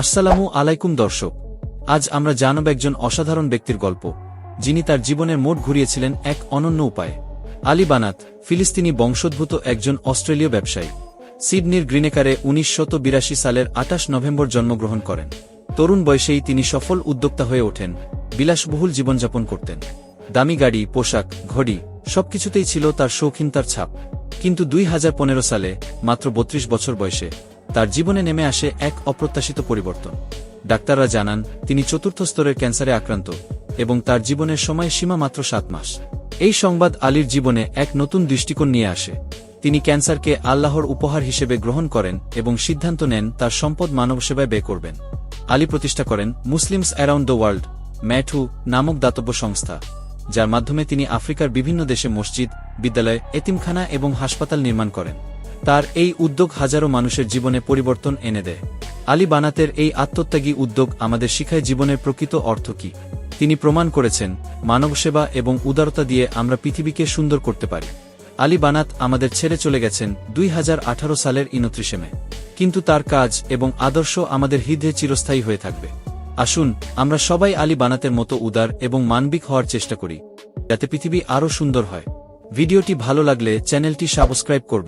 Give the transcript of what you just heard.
আসসালামু আলাইকুম দর্শক, আজ আমরা জানব একজন অসাধারণ ব্যক্তির গল্প, যিনি তার জীবনের মোট ঘুরিয়েছিলেন এক অনন্য উপায়ে। আলী বানাত, ফিলিস্তিনি বংশোদ্ভূত একজন অস্ট্রেলীয় ব্যবসায়ী। সিডনির গ্রিনেকারে উনিশশো বিরাশি সালের আটাশ নভেম্বর জন্মগ্রহণ করেন। তরুণ বয়সেই তিনি সফল উদ্যোক্তা হয়ে ওঠেন, বিলাসবহুল জীবনযাপন করতেন। দামি গাড়ি, পোশাক, ঘড়ি, সবকিছুতেই ছিল তার শৌখিনতার ছাপ। কিন্তু দুই হাজার পনেরো সালে, মাত্র বত্রিশ বছর বয়সে তার জীবনে নেমে আসে এক অপ্রত্যাশিত পরিবর্তন। ডাক্তাররা জানান, তিনি চতুর্থ স্তরের ক্যান্সারে আক্রান্ত এবং তার জীবনের সময় সীমা মাত্র সাত মাস। এই সংবাদ আলীর জীবনে এক নতুন দৃষ্টিকোণ নিয়ে আসে। তিনি ক্যান্সারকে আল্লাহর উপহার হিসেবে গ্রহণ করেন এবং সিদ্ধান্ত নেন তার সম্পদ মানব সেবায় ব্যয় করবেন। আলী প্রতিষ্ঠা করেন মুসলিমস অ্যারাউন্ড দ্য ওয়ার্ল্ড ম্যাঠু নামক দাতব্য সংস্থা, যার মাধ্যমে তিনি আফ্রিকার বিভিন্ন দেশে মসজিদ, বিদ্যালয়, এতিমখানা এবং হাসপাতাল নির্মাণ করেন। তার এই উদ্যোগ হাজারো মানুষের জীবনে পরিবর্তন এনে দেয়। আলী বানাতের এই আত্মত্যাগী উদ্যোগ আমাদের শিখায় জীবনের প্রকৃত অর্থ কি। তিনি প্রমাণ করেছেন মানবসেবা এবং উদারতা দিয়ে আমরা পৃথিবীকে সুন্দর করতে পারি। আলী বানাত আমাদের ছেড়ে চলে গেছেন দুই হাজার আঠারো সালের ইনত্রিশে মে। কিন্তু তার কাজ এবং আদর্শ আমাদের হৃদয়ে চিরস্থায়ী হয়ে থাকবে। আসুন, আমরা সবাই আলী বানাতের মতো উদার এবং মানবিক হওয়ার চেষ্টা করি, যাতে পৃথিবী আরও সুন্দর হয়। ভিডিওটি ভালো লাগলে চ্যানেলটি সাবস্ক্রাইব করবে